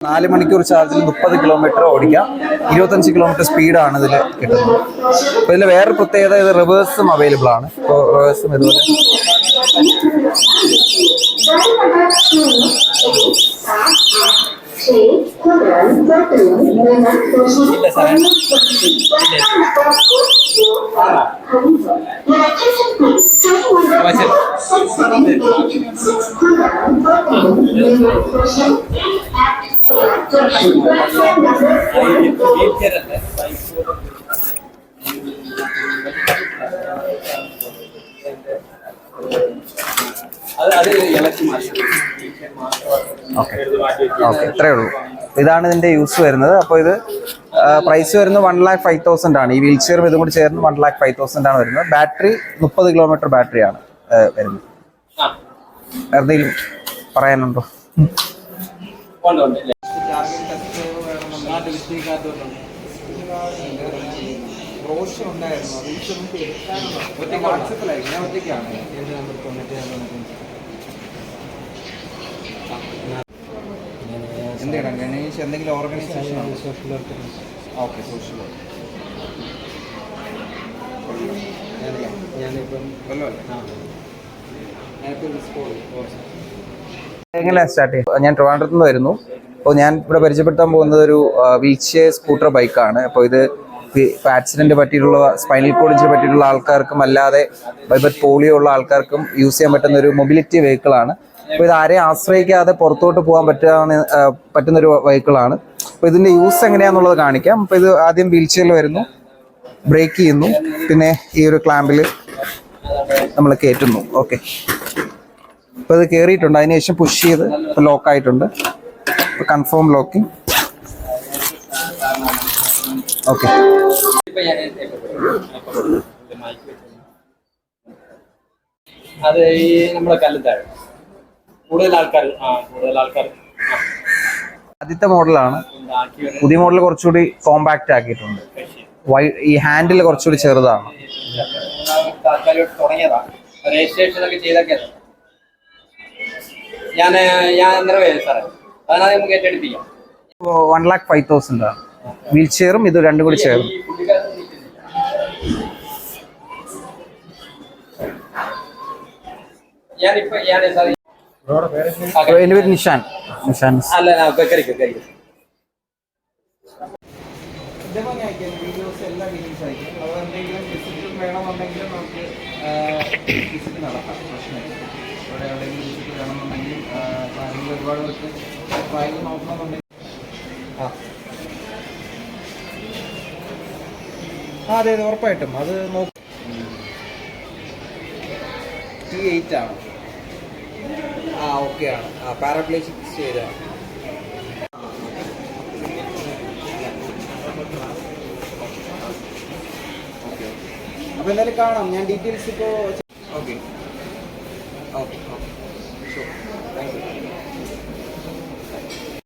നാല് മണിക്കൂർ ചാർജിൽ മുപ്പത് കിലോമീറ്റർ ഓടിക്കാം ഇരുപത്തഞ്ച് കിലോമീറ്റർ സ്പീഡാണ് ഇതിൽ കിട്ടുന്നത് അപ്പോൾ ഇതിൽ വേറെ പ്രത്യേകത ഇത് റിവേഴ്സും അവൈലബിൾ ആണ് ഇപ്പോൾ റിവേഴ്സും ഇതുപോലെ അത് അത് ഇളക്കി മാറ്റി ഓക്കെ. ഇത്രയേ ഉള്ളൂ. ഇതാണ് ഇതിന്റെ യൂസ് വരുന്നത്. അപ്പോൾ ഇത് പ്രൈസ് വരുന്നത് വൺ ലാക്ക് ഫൈവ് തൗസൻഡ് ആണ്. ഈ വീൽ ചെയറും ഇതും കൂടി ചേർന്ന് വൺ ലാക്ക് ഫൈവ് തൗസൻഡ് ആണ് വരുന്നത്. ബാറ്ററി മുപ്പത് കിലോമീറ്റർ ബാറ്ററിയാണ് വരുന്നത്. എന്തെങ്കിലും പറയാനുണ്ടോ? ബ്രോഷ് ഉണ്ടായിരുന്നു അത് ഈ നമുക്ക് എടുക്കാനുള്ള വാട്സപ്പിലായി ഞാൻ ഒറ്റയ്ക്കാണ് എന്താണ് ഗണേഷ് എന്തെങ്കിലും ഓർഗനൈസേഷൻ ഓക്കെ സോഷ്യൽ എങ്ങനെ സ്റ്റാർട്ട് ചെയ്യും ഞാൻ ട്രിവാൻഡ്രത്ത് നിന്ന് വരുന്നു. അപ്പോൾ ഞാൻ ഇവിടെ പരിചയപ്പെടുത്താൻ പോകുന്നത് ഒരു വീൽ ചെയർ സ്കൂട്ടർ ബൈക്കാണ്. അപ്പോൾ ഇത് ഇപ്പോൾ പറ്റിയിട്ടുള്ള സ്പൈനൽ കോഡിന് പറ്റിയിട്ടുള്ള ആൾക്കാർക്കും അല്ലാതെ പോളിയോ ഉള്ള ആൾക്കാർക്കും യൂസ് ചെയ്യാൻ പറ്റുന്ന ഒരു മൊബിലിറ്റി വെഹിക്കിളാണ്. അപ്പോൾ ഇത് ആരെയും ആശ്രയിക്കാതെ പുറത്തോട്ട് പോകാൻ പറ്റാവുന്ന പറ്റുന്ന ഒരു വെഹിക്കിളാണ്. അപ്പോൾ ഇതിന്റെ യൂസ് എങ്ങനെയാണെന്നുള്ളത് കാണിക്കാം. അപ്പോൾ ഇത് ആദ്യം വീൽ ചെയറിൽ വരുന്നു. ബ്രേക്ക് ചെയ്യുന്നു. പിന്നെ ഈ ഒരു ക്ലാമ്പിൽ നമ്മൾ കയറ്റുന്നു ഓക്കെ. അപ്പോൾ ഇത് കയറിയിട്ടുണ്ട് അതിനുശേഷം പുഷ് ചെയ്ത് ലോക്ക് ആയിട്ടുണ്ട് കൺഫേം ലോക്കിംഗ് ഓക്കെ. അത് ഈ നമ്മുടെ കല്ലുത്താഴ് കൂടുതൽ ആൾക്കാർ ആ കൂടുതൽ ആൾക്കാർ. ആദ്യത്തെ മോഡലാണ്. പുതിയ മോഡൽ കുറച്ചുകൂടി കോമ്പാക്റ്റ് ആക്കിയിട്ടുണ്ട്. ഈ ഹാൻഡിൽ കുറച്ചുകൂടി ചെറുതാണ്. രജിസ്ട്രേഷൻ ഒക്കെ ചെയ്തൊക്കെ ഞാൻ ഞാൻ അന്നേരം വരും സാറേ? നമുക്ക് ഏറ്റെടുപ്പിക്കാം. വൺ ലാക്ക് ഫൈവ് തൗസൻഡ് ആണ് വീൽ ചെയറും ഇത് രണ്ടും കൂടി ചേർന്ന്. എന്റെ പേര് നിഷാൻ. നിഷാൻ. വേണമെന്നുണ്ടെങ്കിൽ നമുക്ക് വിസിറ്റ് നടത്താം. പ്രശ്നമില്ല. ഇവിടെ എവിടെയെങ്കിലും വിസിറ്റ് വേണമെന്നുണ്ടെങ്കിൽ ആരെങ്കിലും ഒരുപാട് പേർക്ക് നോക്കണമെന്നുണ്ടെങ്കിൽ ആ. ആ അതെ അതെ ഉറപ്പായിട്ടും. അത് നോക്കും. എയ്റ്റ് ആണ്. ആ ഓക്കെ ആണ്. ആ പാരാപ്ലേസിക്സ് ചെയ്തതാണ് അപ്പോൾ എന്തായാലും കാണാം. ഞാൻ ഡീറ്റെയിൽസ് ഇപ്പോൾ ഓക്കെ ഓക്കെ